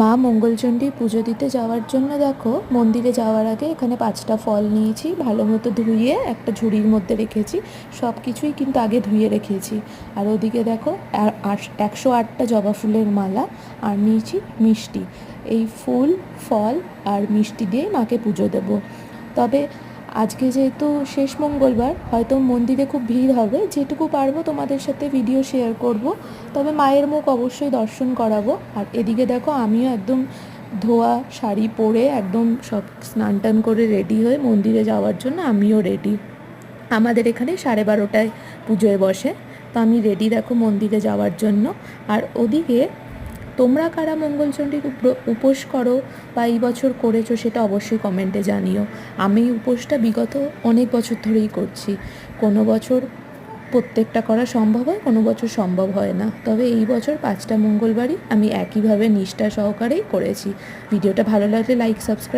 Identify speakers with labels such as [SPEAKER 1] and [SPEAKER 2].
[SPEAKER 1] মা মঙ্গলচণ্ডী পুজো দিতে যাওয়ার জন্য দেখো, মন্দিরে যাওয়ার আগে এখানে পাঁচটা ফল নিয়েছি, ভালো মতো ধুয়ে একটা ঝুড়ির মধ্যে রেখেছি সব কিছুই কিন্তু আগে ধুয়ে রেখেছি। আর ওদিকে দেখো একশো আটটা জবা ফুলের মালা, আর নিয়েছি মিষ্টি। এই ফুল, ফল আর মিষ্টি দিয়ে মাকে পুজো দেব। তবে আজকে যেহেতু শেষ মঙ্গলবার, হয়তো মন্দিরে খুব ভিড় হবে। যেটুকু পারব তোমাদের সাথে ভিডিও শেয়ার করব। তবে মায়ের মুখ অবশ্যই দর্শন করাবো। আর এদিকে দেখো, আমিও একদম ধোয়া, শাড়ি পরে একদম সব স্নান টান করে রেডি হয়ে মন্দিরে যাওয়ার জন্য আমিও রেডি আমাদের এখানে সাড়ে বারোটায় পুজোয় বসে। তো আমি রেডি দেখো মন্দিরে যাওয়ার জন্য। আর ওদিকে তোমরা কারা মঙ্গলচণ্ডীর উপ- উপোস করো বা এই বছর করেছ সেটা অবশ্যই কমেন্টে জানিও। আমি উপোসটা বিগত অনেক বছর ধরেই করছি। কোনো বছর প্রত্যেকটা করা সম্ভব হয়, কোনো বছর সম্ভব হয় না। তবে এই বছর পাঁচটা মঙ্গলবারই আমি একইভাবে নিষ্ঠা সহকারেই করেছি। ভিডিওটা ভালো লাগলে লাইক সাবস্ক্রাইব